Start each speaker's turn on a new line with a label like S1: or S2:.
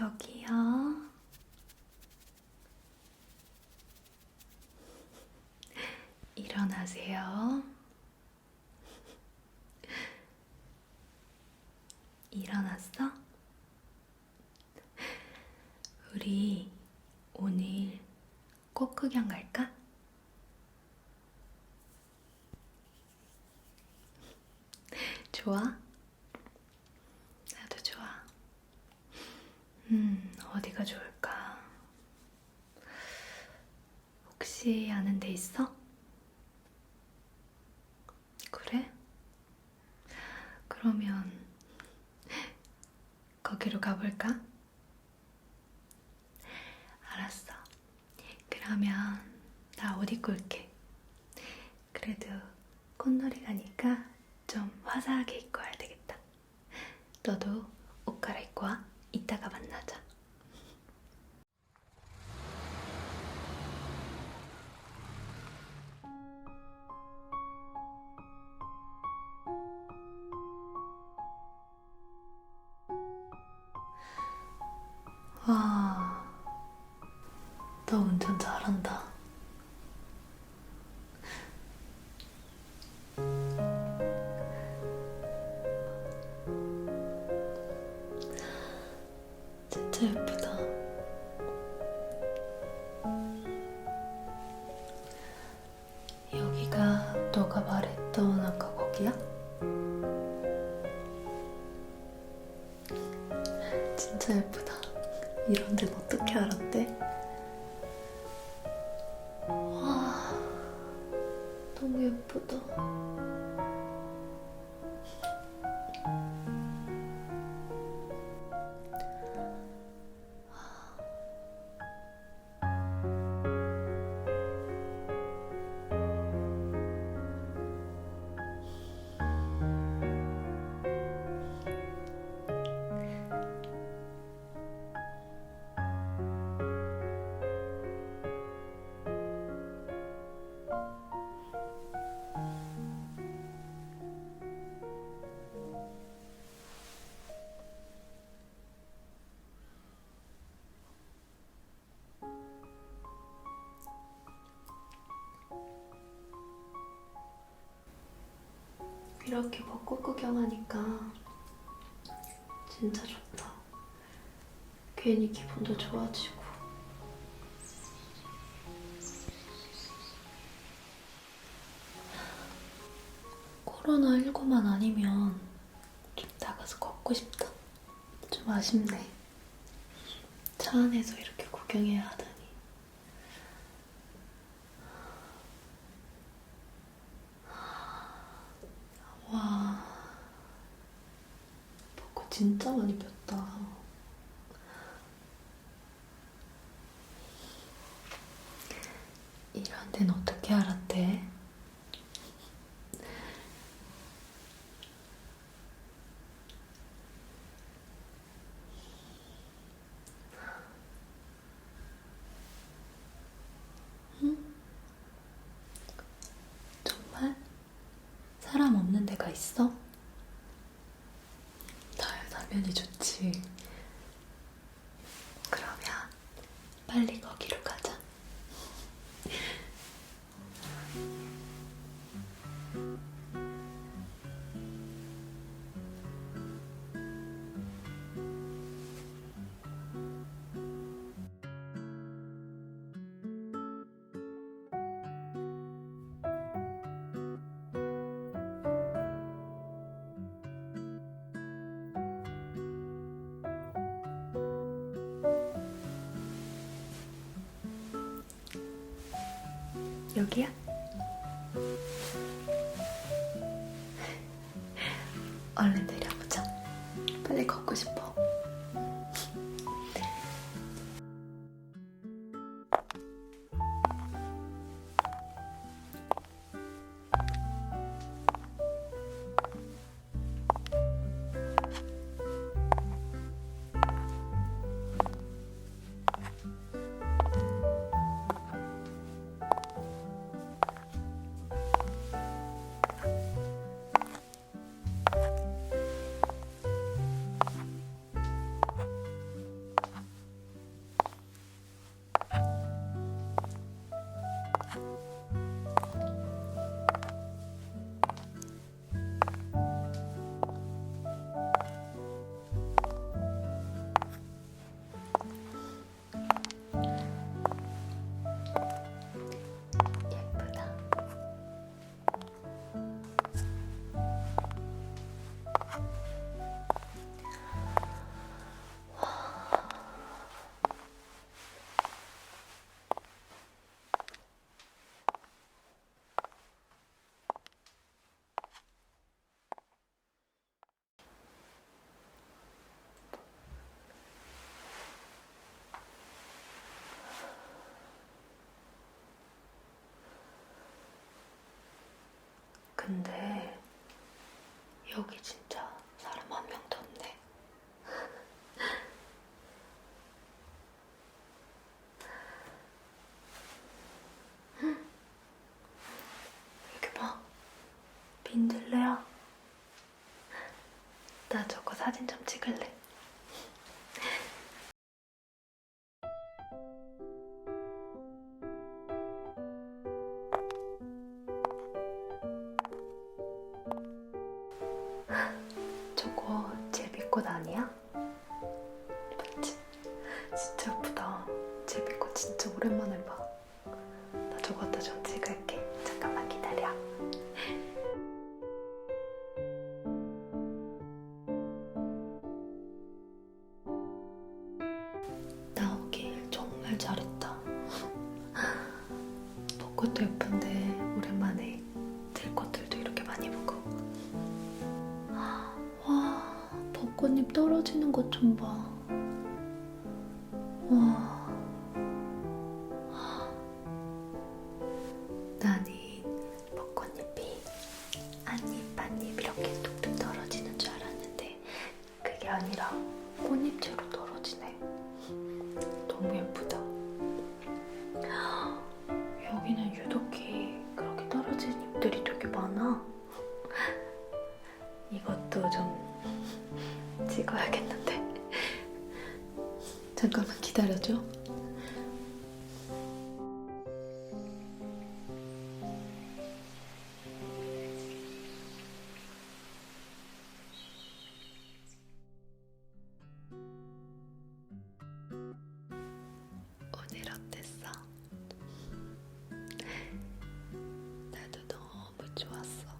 S1: 저기요. 일어나세요. 일어났어? 우리 오늘 꽃 구경 갈까? 좋아? 나도 좋아. 음, 어디가 좋을까? 혹시 아는 데 있어? 그래? 그러면 거기로 가볼까? 알았어. 그러면 나 옷 입고 올게. 그래도 꽃놀이 가니까 좀 화사하게 입고 와야 되겠다. 너도 옷 갈아입고 와. 이따가 만나자. 너 운전 잘한다. 진짜 예쁘다. 여기가 너가 말했던 아까 거기야? 진짜 예쁘다. 이런 데는 어떻게 알았대? 너무 예쁘다. 이렇게 벚꽃 구경하니까 진짜 좋다. 괜히 기분도 좋아지고. 코로나19만 아니면 좀 나가서 걷고 싶다. 좀 아쉽네. 차 안에서 이렇게 구경해야 하다니. 와, 벚꽃 진짜 많이 폈다. 이런 데는 어떻게 알았대? 응? 정말? 사람 없는 데가 있어? 여기야? 얼른 내려보자. 빨리 걷고 싶어. 같은데 여기 진짜 저거 제 믿고 다니야? 맞지? 진짜 예쁘다. 제 믿고 진짜 오랜만에 잠깐만 기다려줘. 오늘 어땠어? 나도 너무 좋았어.